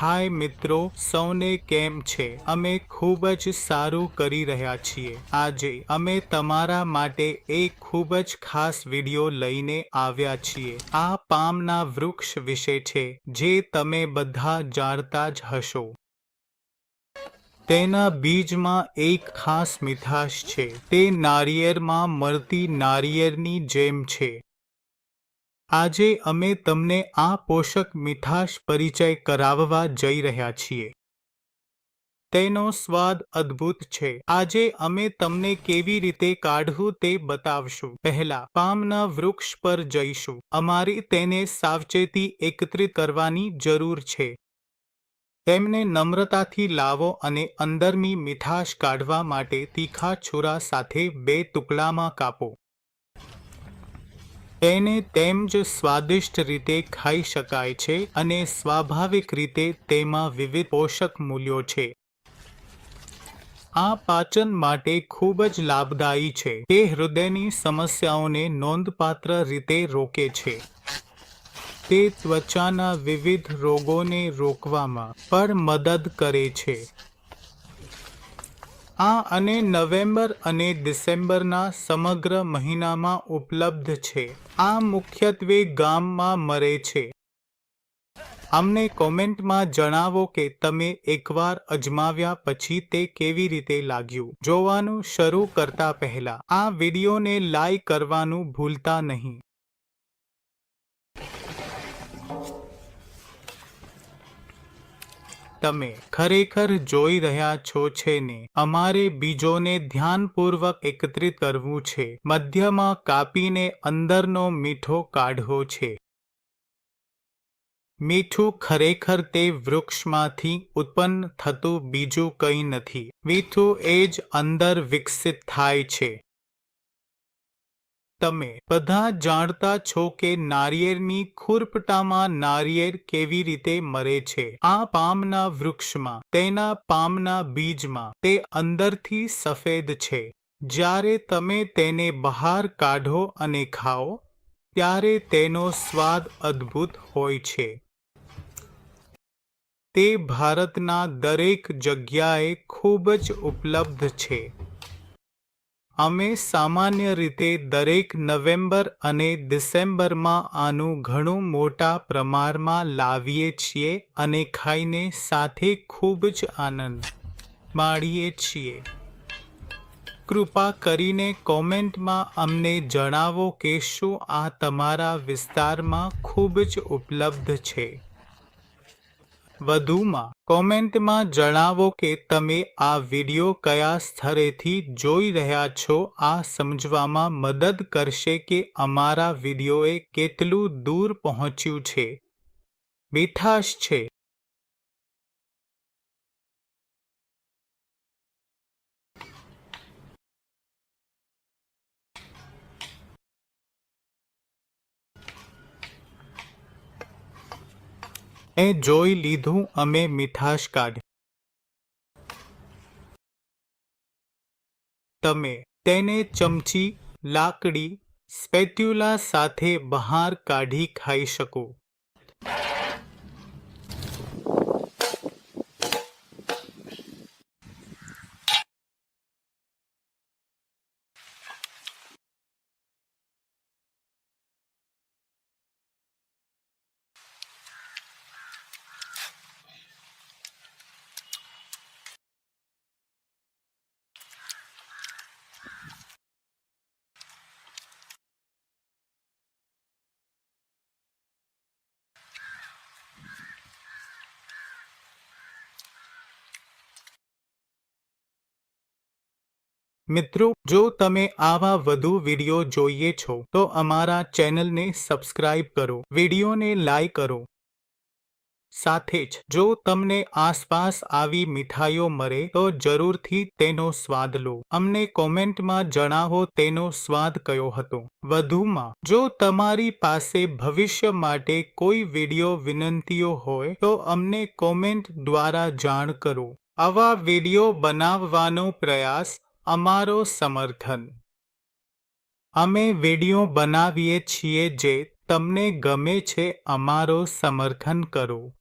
હાય મિત્રો, સૌને કેમ છે? અમે ખૂબ જ સારું કરી રહ્યા છીએ. આજે અમે તમારા માટે એક ખૂબ જ ખાસ વિડિયો લઈને આવ્યા છીએ. આ પામના વૃક્ષ વિશે છે, જે તમે બધા જાણતા જ હશો. તેના બીજમાં એક ખાસ મીઠાશ છે. તે નારિયેળમાં મળતી નારિયેળની જેમ છે. આજે અમે તમને આ પોષક મીઠાશ પરિચય કરાવવા જઈ રહ્યા છીએ. તેનો સ્વાદ અદ્ભુત છે. આજે અમે તમને કેવી રીતે કાઢવું તે બતાવશું. પહેલા, પામના વૃક્ષ પર જઈશું. અમારી તેને સાવચેતી એકત્રિત કરવાની જરૂર છે. તેમને નમ્રતાથી લાવો અને અંદરની મીઠાશ કાઢવા માટે તીખા છુરા સાથે બે ટુકડામાં કાપો. તેને તેમ જ સ્વાદિષ્ટ રીતે ખાઈ શકાય છે અને સ્વાભાવિક રીતે તેમાં વિવિધ પોષક મૂલ્યો છે. આ પાચન માટે ખૂબ જ લાભદાયી છે. તે હૃદયની સમસ્યાઓને નોંધપાત્ર રીતે રોકે છે. તે ત્વચાના વિવિધ રોગોને રોકવામાં પણ મદદ કરે છે. આ અને નવેમ્બર અને ડિસેમ્બરના સમગ્ર મહિનામાં ઉપલબ્ધ છે. આ મુખ્યત્વે ગામમાં મરે છે. અમને કોમેન્ટમાં જણાવો કે તમે એકવાર અજમાવ્યા પછી તે કેવી રીતે લાગ્યું? જોવાનું શરૂ કરતા પહેલા આ વિડીયોને લાઈક કરવાનું ભૂલતા નહીં. તમે ખરેખર જોઈ રહ્યા છો છે ને? અમારે બીજોને ધ્યાનપૂર્વક એકત્રિત કરવું છે. મધ્યમાં કાપીને અંદરનો મીઠો કાઢવો છે. મીઠું ખરેખર તે વૃક્ષમાંથી ઉત્પન્ન થતું બીજું કંઈ નથી. મીઠું એ જ અંદર વિકસિત થાય છે. તમે બધા જાણતા છો કે નારિયેળની ખુરપટામાં નારિયેળ કેવી રીતે મરે છે. આ પામના વૃક્ષમાં, તેના પામના બીજમાં, તે અંદરથી સફેદ છે. જ્યારે તમે તેને બહાર કાઢો અને ખાઓ, ત્યારે તેનો સ્વાદ અદ્ભુત હોય છે. તે ભારતના દરેક જગ્યાએ ખૂબ જ ઉપલબ્ધ છે. અમે સામાન્ય રીતે દરેક નવેમ્બર અને ડિસેમ્બરમાં આનું ઘણું મોટા પ્રમાણમાં લાવીએ છીએ અને ખાઈને સાથે ખૂબ જ આનંદ માણીએ છીએ. કૃપા કરીને કોમેન્ટમાં અમને જણાવો કે શું આ તમારા વિસ્તારમાં ખૂબ જ ઉપલબ્ધ છે? વધુમાં કોમેન્ટમાં જણાવો કે તમે આ વિડિયો કયા સ્થળેથી જોઈ રહ્યા છો? આ સમજવામાં મદદ કરશે કે અમારા વિડીયોએ કેટલું દૂર પહોંચ્યું છે. મીઠાશ છે. એ જોઈ લીધું, અમે મીઠાશ કાઢી. તમે તેને ચમચી, લાકડી, સ્પેટ્યુલા સાથે બહાર કાઢી ખાઈ શકો. મિત્રો, જો તમે આવા વધુ વીડિયો જોઈએ છો, તો અમારા ચેનલને સબસ્ક્રાઇબ કરો, વિડીયોને લાઈક કરો. સાથે જ, જો તમને આસપાસ આવી મીઠાઈઓ મળે, તો જરૂરથી તેનો સ્વાદ લો. અમને કોમેન્ટમાં જણાવો તેનો સ્વાદ કયો હતો. વધુમાં, જો તમારી પાસે ભવિષ્ય માટે કોઈ વીડિયો વિનંતીઓ હોય, તો અમને કોમેન્ટ દ્વારા જાણ કરો. આવા વીડિયો બનાવવાનો પ્રયાસ અમારો સમર્થન. અમે વીડિયો બનાવીએ છીએ જે તમને ગમે છે અમારો સમર્થન કરો.